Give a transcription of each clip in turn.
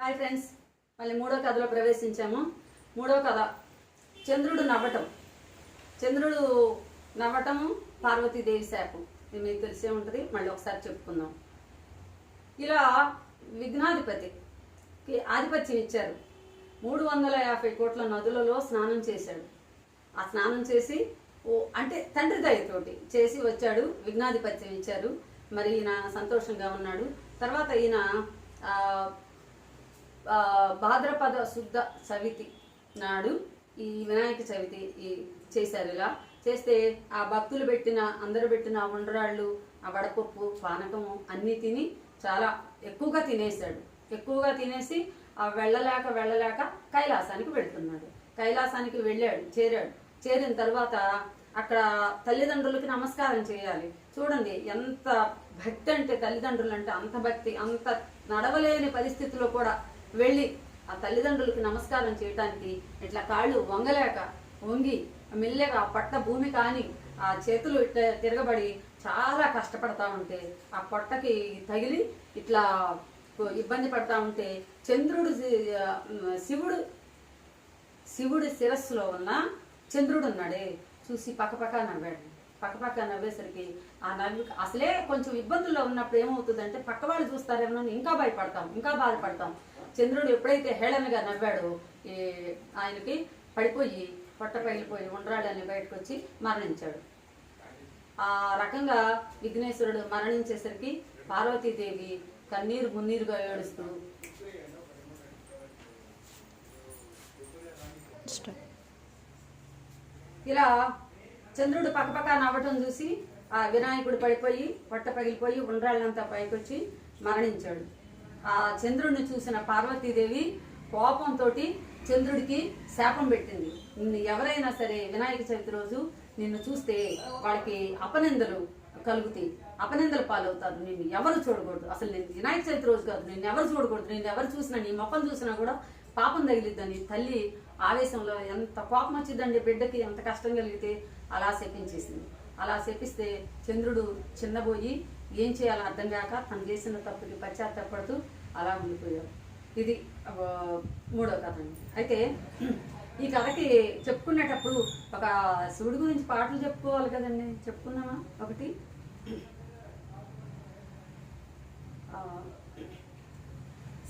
Hi friends మళ్ళీ మూడో కథలో ప్రవేశించాము. మూడో కథ చంద్రుడు నవ్వటం. చంద్రుడు నవ్వటము పార్వతీదేవి శాపం. ఇది మీకు తెలిసే ఉంటుంది మళ్ళీ ఒకసారి చెప్పుకుందాం. ఇలా విఘ్నాధిపతికి ఆధిపత్యం ఇచ్చారు. మూడు వందల యాభై కోట్ల నదులలో స్నానం చేశాడు. ఆ స్నానం చేసి ఓ అంటే తండ్రి దయతోటి చేసి వచ్చాడు విఘ్నాధిపత్యం ఇచ్చారు. మరి ఈయన సంతోషంగా ఉన్నాడు. తర్వాత ఈయన భాద్రపద శుద్ధ చవితి నాడు ఈ వినాయక చవితి ఈ చేశారు ఇలా చేస్తే ఆ భక్తులు పెట్టిన అందరు పెట్టిన ఉండరాళ్ళు ఆ వడపప్పు పానకము అన్నీ తిని చాలా ఎక్కువగా తినేశాడు. ఎక్కువగా తినేసి ఆ వెళ్ళలేక వెళ్ళలేక కైలాసానికి వెళ్తున్నాడు. కైలాసానికి వెళ్ళాడు చేరాడు. చేరిన తర్వాత అక్కడ తల్లిదండ్రులకి నమస్కారం చేయాలి. చూడండి ఎంత భక్తి అంటే తల్లిదండ్రులు అంటే అంత భక్తి అంత నడవలేని పరిస్థితిలో కూడా వెళ్ళి ఆ తల్లిదండ్రులకి నమస్కారం చేయటానికి ఇట్లా కాళ్ళు వంగలేక వంగి మెల్లగా పట్ట భూమి కాని ఆ చేతులు ఇట్లా తిరగబడి చాలా కష్టపడతా ఉంటే ఆ పొట్టకి తగిలి ఇట్లా ఇబ్బంది పడతా ఉంటే చంద్రుడు శివుడు శివుడి శిరస్సులో ఉన్న చంద్రుడు ఉన్నాడే. చూసి పక్కపక్క నవ్వాడు. పక్కపక్క నవ్వేసరికి ఆ నవ్వు అసలే కొంచెం ఇబ్బందుల్లో ఉన్నప్పుడు ఏమవుతుందంటే పక్క వాళ్ళు చూస్తారేమో అని ఇంకా భయపడతాం ఇంకా బాధపడతాం. చంద్రుడు ఎప్పుడైతే హేళనగా నవ్వాడో ఈ ఆయనకి పడిపోయి పొట్ట పగిలిపోయి ఉండ్రాళ్ళని బయటకు వచ్చి మరణించాడు. ఆ రకంగా విఘ్నేశ్వరుడు మరణించేసరికి పార్వతీదేవి కన్నీరు మున్నీరుగా ఏడుస్తూ ఇలా చంద్రుడు పక్కపక్క నవ్వటం చూసి ఆ వినాయకుడు పడిపోయి పొట్ట పగిలిపోయి ఉండ్రాళ్ళంతా పైకొచ్చి మరణించాడు. ఆ చంద్రుడిని చూసిన పార్వతీదేవి కోపంతో చంద్రుడికి శాపం పెట్టింది. నిన్ను ఎవరైనా సరే వినాయక చవితి రోజు నిన్ను చూస్తే వాళ్ళకి అపనిందలు కలుగుతాయి. అపనిందలు పాలవుతారు. నిన్ను ఎవరు చూడకూడదు. అసలు నేను వినాయక చవితి రోజు కాదు. నిన్ను ఎవరు చూడకూడదు. నిన్ను ఎవరు చూసినా నీ మొక్కలు చూసినా కూడా పాపం తగిలిద్దని తల్లి ఆవేశంలో ఎంత కోపం వచ్చిందండి బిడ్డకి? ఎంత కష్టం కలిగితే అలా శపించేసింది. అలా శపిస్తే చంద్రుడు చిన్నబోయి ఏం చేయాలో అర్థం కాక తను చేసిన తప్పుకి పశ్చాత్తపడుతూ అలా ఉండిపోయారు ఇది మూడో కథ అండి. అయితే ఈ కథకి చెప్పుకునేటప్పుడు ఒక శివుడి గురించి పాటలు చెప్పుకోవాలి కదండి. చెప్పుకుందామా? ఒకటి.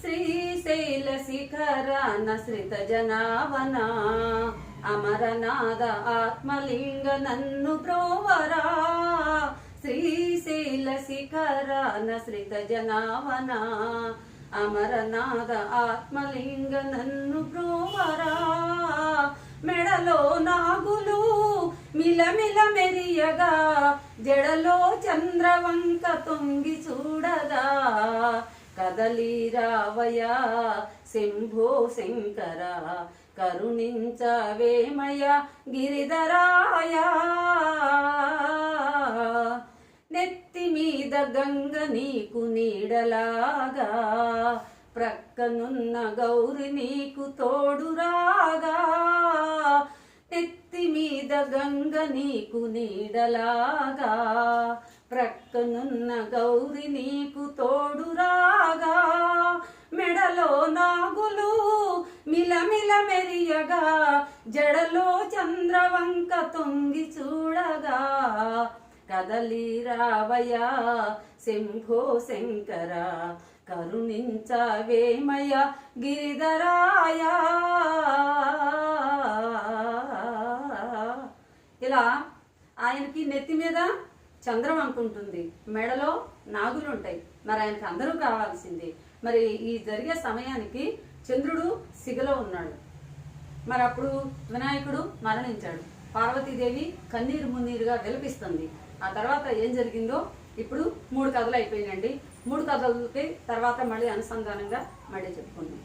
శ్రీశైల శిఖరాన శ్రిత జనావన అమరనాద ఆత్మలింగ నన్ను బ్రోవరా శ్రీశైల శిఖరాన శ్రిత జనావన అమరనాథ ఆత్మలింగ నన్ను బ్రోవరా మెడలో నాగులు మిలమిల మెరియగా జడలో చంద్రవంక తొంగి చూడగా. కదలి రావయ శంభో శంకర కరుణించవేమయ గిరిధరాయ. నెత్తి గంగ నీకు నీడలాగా ప్రక్కనున్న గౌరి నీకు తోడురాగా. నెత్తి మీద గంగ నీకు నీడలాగా ప్రక్కనున్న గౌరి నీకు తోడురాగా. మెడలో నాగులు మిలమిల మెరియగా జడలో చంద్రవంక తొంగి చూడగా. కదలి రావయా శంభో శంకర కరుణించవేమయ గిరిధరాయ. ఇలా ఆయనకి నెత్తి మీద చంద్రం అనుకుంటుంది. మెడలో నాగులు ఉంటాయి మరి ఆయనకి అందరూ కావాల్సింది. మరి ఈ జరిగే సమయానికి చంద్రుడు సిగలో ఉన్నాడు. మరి అప్పుడు వినాయకుడు మరణించాడు. పార్వతీదేవి కన్నీరు మున్నీరుగా విలపిస్తుంది. ఆ తర్వాత ఏం జరిగిందో ఇప్పుడు మూడు కథలు అయిపోయినండి మూడు కథలకి తర్వాత మళ్ళీ అనుసంధానంగా మళ్ళీ చెప్పుకుందాం.